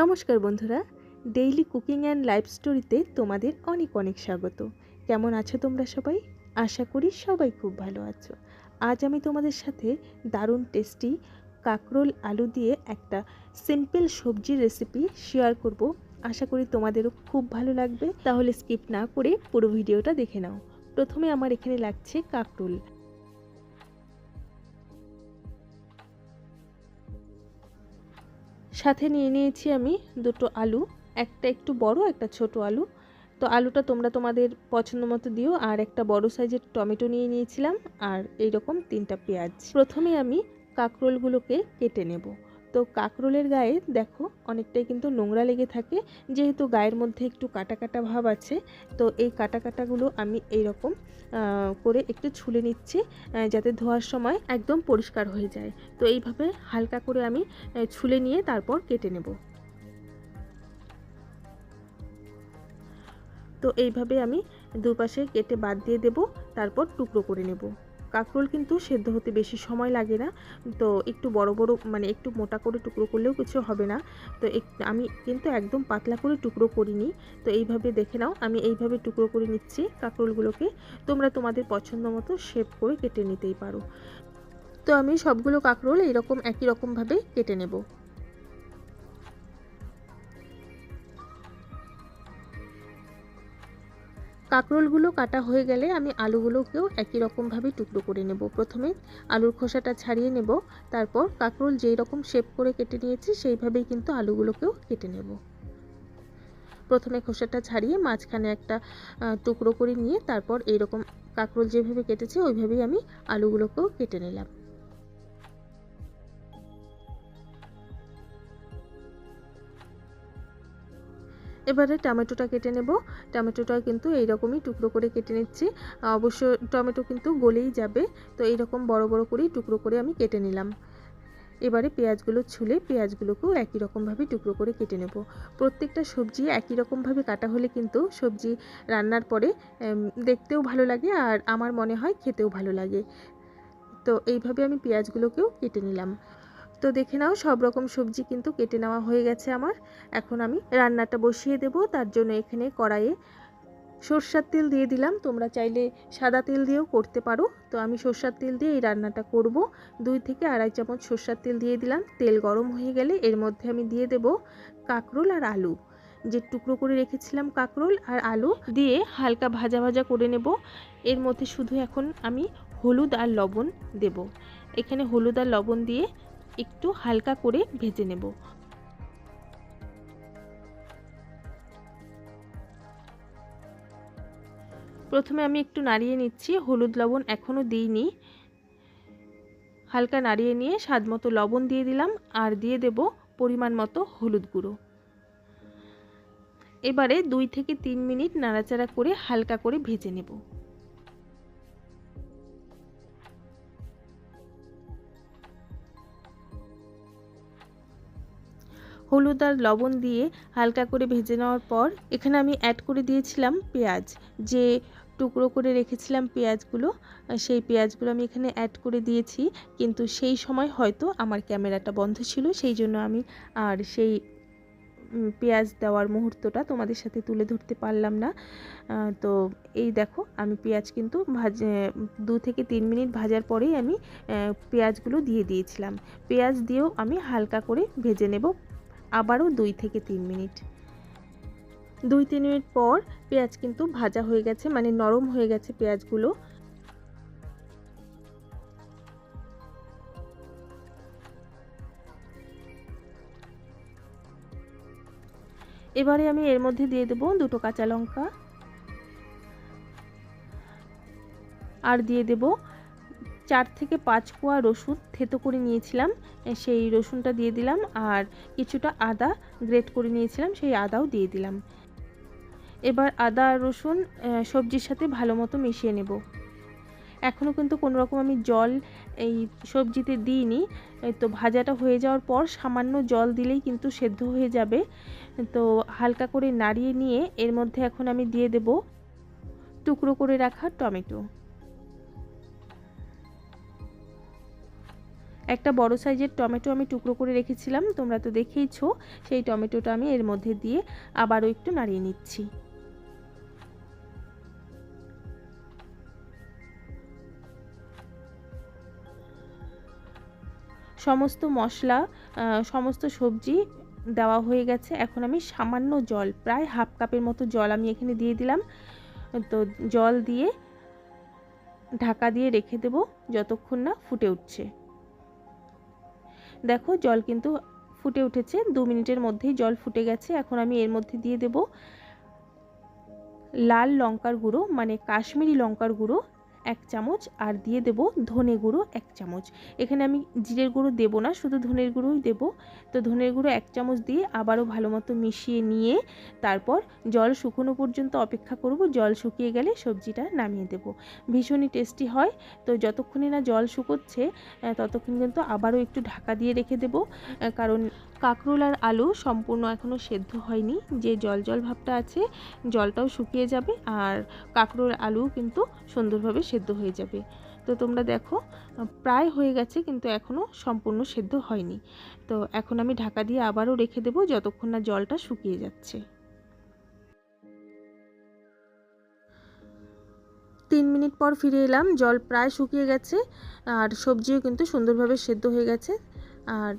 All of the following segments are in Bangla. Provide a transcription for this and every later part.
নমস্কার বন্ধুরা ডেইলি কুকিং অ্যান্ড লাইফ স্টোরিতে তোমাদের অনেক অনেক স্বাগত। কেমন আছো তোমরা সবাই? আশা করি সবাই খুব ভালো আছো। আজ আমি তোমাদের সাথে দারুণ টেস্টি কাকরোল আলু দিয়ে একটা সিম্পল সবজির রেসিপি শেয়ার করব। আশা করি তোমাদেরও খুব ভালো লাগবে। তাহলে স্কিপ না করে পুরো ভিডিওটা দেখে নাও। প্রথমে আমার এখানে লাগছে কাকরোল। সাথে নিয়ে নিয়েছি আমি দুটো আলু, একটা একটু বড়, একটা ছোট আলু। তো আলুটা তোমরা তোমাদের পছন্দ মতো দিও, আর একটা বড় সাইজের টমেটো নিয়ে নিয়েছিলাম, আর এই রকম তিনটা পেঁয়াজ। প্রথমে আমি কাঁকরোলগুলোকে কেটে নেব। তো কাঁকরোলের গায়ে দেখো অনেকটাই কিন্তু নোংরা লেগে থাকে, যেহেতু গায়ের মধ্যে একটু কাটা কাটা ভাব আছে, তো এই কাটা কাটাগুলো আমি এইরকম করে একটু ছুলে নিচ্ছি যাতে ধোয়ার সময় একদম পরিষ্কার হয়ে যায়। তো এইভাবে হালকা করে আমি ছুলে নিয়ে তারপর কেটে নেব। তো এইভাবে আমি দুপাশে কেটে বাদ দিয়ে দেব, তারপর টুকরো করে নেব। কাঁকরোল কিন্তু সেদ্ধ হতে বেশি সময় লাগে না। তো একটু বড় বড় মানে একটু মোটা করে টুকরো করলেও কিছু হবে না। তো আমি কিন্তু একদম পাতলা করে টুকরো করিনি। তো এইভাবে দেখে নাও, আমি এইভাবে টুকরো করে নিচ্ছি কাঁকরোলগুলোকে। তোমরা তোমাদের পছন্দ মতো শেপ করে কেটে নিতেই পারো। তো আমি সবগুলো কাঁকরোল এইরকম, একই রকমভাবে কেটে নেব। কাঁকরোলগুলো কাটা হয়ে গেলে আমি আলুগুলোকেও একই রকমভাবে টুকরো করে নেব। প্রথমে আলুর খোসাটা ছাড়িয়ে নেব, তারপর কাঁকরোল যেই রকম শেপ করে কেটে নিয়েছি সেইভাবেই কিন্তু আলুগুলোকেও কেটে নেব। প্রথমে খোসাটা ছাড়িয়ে মাঝখানে একটা টুকরো করে নিয়ে তারপর এইরকম কাঁকরোল যেভাবে কেটেছি ওইভাবেই আমি আলুগুলোকেও কেটে নিলাম। এবারে টমেটোটা কেটে নেব। টমেটোটা কিন্তু এইরকমই টুকরো করে কেটে নিচ্ছি। অবশ্য টমেটো কিন্তু গলেই যাবে, তো এইরকম বড় বড় করেই টুকরো করে আমি কেটে নিলাম। এবারে পেঁয়াজগুলো ছুলে পেঁয়াজগুলোকেও একই রকমভাবে টুকরো করে কেটে নেব। প্রত্যেকটা সবজি একই রকমভাবে কাটা হলে কিন্তু সবজি রান্নার পরে দেখতেও ভালো লাগে আর আমার মনে হয় খেতেও ভালো লাগে। তো এইভাবে আমি পেঁয়াজগুলোকেও কেটে নিলাম। তো দেখে নাও, সব রকম সবজি কিন্তু কেটে নেওয়া হয়ে গেছে আমার। এখন আমি রান্নাটা বসিয়ে দেব, তার জন্য এখানে কড়াইয়ে সর্ষার তেল দিয়ে দিলাম। তোমরা চাইলে সাদা তেল দিয়েও করতে পারো। তো আমি সর্ষার তেল দিয়ে এই রান্নাটা করব। দুই থেকে আড়াই চামচ সর্ষার তেল দিয়ে দিলাম। তেল গরম হয়ে গেলে এর মধ্যে আমি দিয়ে দেব কাঁকরোল আর আলু। যে টুকরো করে রেখেছিলাম কাঁকরোল আর আলু দিয়ে হালকা ভাজা ভাজা করে নেব। এর মধ্যে শুধু এখন আমি হলুদ আর লবণ দেব। এখানে হলুদ আর লবণ দিয়ে একটু হালকা করে ভেজে নেব। প্রথমে আমি একটু নাড়িয়ে নিচ্ছি, হলুদ লবণ এখনও দিইনি। হালকা নাড়িয়ে নিয়ে স্বাদ মতো লবণ দিয়ে দিলাম আর দিয়ে দেব পরিমাণ মতো হলুদ গুঁড়ো। এবারে দুই থেকে তিন মিনিট নাড়াচাড়া করে হালকা করে ভেজে নেব। হলুদ আর লবণ দিয়ে হালকা করে ভেজে নেওয়ার পর এখানে আমি অ্যাড করে দিয়েছিলাম পেঁয়াজ। যে টুকরো করে রেখেছিলাম পেঁয়াজগুলো, সেই পেঁয়াজগুলো আমি এখানে অ্যাড করে দিয়েছি। কিন্তু সেই সময় হয়তো আমার ক্যামেরাটা বন্ধ ছিল, সেই জন্য আমি আর সেই পেঁয়াজ দেওয়ার মুহূর্তটা তোমাদের সাথে তুলে ধরতে পারলাম না। তো এই দেখো, আমি পেঁয়াজ কিন্তু ভাজ, দু থেকে তিন মিনিট ভাজার পরেই আমি পেঁয়াজগুলো দিয়ে দিয়েছিলাম। পেঁয়াজ দিয়েও আমি হালকা করে ভেজে নেব। আবারও দুই থেকে তিন মিনিট। দুই, তিন মিনিট পর পেঁয়াজ কিন্তু ভাজা হয়ে গেছে মানে নরম হয়ে গেছে পেঁয়াজগুলো। এবারে আমি এর মধ্যে দিয়ে দেবো দুটো কাঁচা লঙ্কা। আর দিয়ে দেব চার থেকে পাঁচ কোয়া রসুন থেতো করে নিয়েছিলাম সেই রসুনটা দিয়ে দিলাম আর কিছুটা আদা গ্রেট করে নিয়েছিলাম, সেই আদাও দিয়ে দিলাম। এবার আদা আর রসুন সবজির সাথে ভালো মতো মিশিয়ে নেব। এখনও কিন্তু কোনো রকম আমি জল এই সবজিতে দিইনি তো ভাজাটা হয়ে যাওয়ার পর সামান্য জল দিলেই কিন্তু সেদ্ধ হয়ে যাবে। তো হালকা করে নাড়িয়ে নিয়ে এর মধ্যে এখন আমি দিয়ে দেব টুকরো করে রাখা টমেটো। একটা বড় সাইজের টমেটো আমি টুকরো করে রেখেছিলাম, তোমরা তো দেখেইছো, সেই টমেটোটা আমি এর মধ্যে দিয়ে আবারও একটু নাড়িয়ে নিচ্ছি। সমস্ত মশলা সমস্ত সবজি দেওয়া হয়ে গেছে, এখন আমি সামান্য জল, প্রায় হাফ কাপের মতো জল আমি এখানে দিয়ে দিলাম। তো জল দিয়ে ঢাকা দিয়ে রেখে দেব, যতক্ষণ না ফুটে উঠছে। দেখো জল কিন্তু ফুটে উঠেছে। দু মিনিটের মধ্যেই জল ফুটে গেছে। এখন আমি এর মধ্যে দিয়ে দেব লাল লঙ্কার গুঁড়ো মানে কাশ্মীরি লঙ্কার গুঁড়ো। এক চামচ আর দিয়ে দেব ধনে গুঁড়ো এক চামচ। এখানে আমি জিরের গুঁড়ো দেবো না, শুধু ধনের গুঁড়োই দেব। তো ধনের গুঁড়ো এক চামচ দিয়ে আবারও ভালো মতো মিশিয়ে নিয়ে তারপর জল শুকনো পর্যন্ত অপেক্ষা করব। জল শুকিয়ে গেলে সবজিটা নামিয়ে দেব। ভীষণই টেস্টি হয়। তো যতক্ষণে না জল শুকোচ্ছে ততক্ষণ কিন্তু আবারও একটু ঢাকা দিয়ে রেখে দেব। কারণ কাঁকরোল আর আলু সম্পূর্ণ এখনও সেদ্ধ হয়নি। যে জল জল ভাবটা আছে, জলটাও শুকিয়ে যাবে। আর কাঁকরোল আলু কিন্তু সুন্দরভাবে সেদ্ধ হয়ে যাবে। তো তোমরা দেখো, প্রায় হয়ে গেছে কিন্তু এখনও সম্পূর্ণ সেদ্ধ হয়নি। তো এখন আমি ঢাকা দিয়ে আবারও রেখে দেবো যতক্ষণ না জলটা শুকিয়ে যাচ্ছে। তিন মিনিট পর ফিরে এলাম, জল প্রায় শুকিয়ে গেছে, আর সবজিও কিন্তু সুন্দরভাবে সেদ্ধ হয়ে গেছে। আর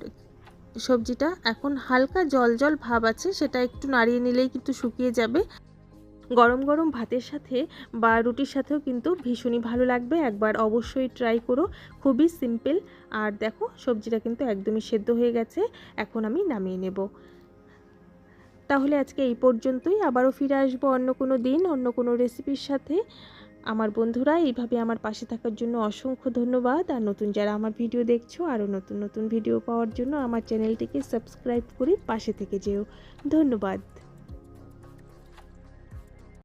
সবজিটা এখন হালকা জল জল ভাব আছে, সেটা একটু নাড়িয়ে নিলেই কিন্তু শুকিয়ে যাবে। গরম গরম ভাতের সাথে বা রুটির সাথেও কিন্তু ভীষণই ভালো লাগবে। একবার অবশ্যই ট্রাই করো। খুবই সিম্পল আর দেখো, সবজিটা কিন্তু একদমই সেদ্ধ হয়ে গেছে। এখন আমি নামিয়ে নেব। তাহলে আজকে এই পর্যন্তই। আবারও ফিরে আসব অন্য কোনো দিন, অন্য কোনো রেসিপির সাথে। আমার বন্ধুরা, এইভাবে আমার পাশে থাকার জন্য অসংখ্য ধন্যবাদ। আর নতুন যারা আমার ভিডিও দেখছ, আরও নতুন নতুন ভিডিও পাওয়ার জন্য আমার চ্যানেলটিকে সাবস্ক্রাইব করে পাশে থেকে যেও। ধন্যবাদ।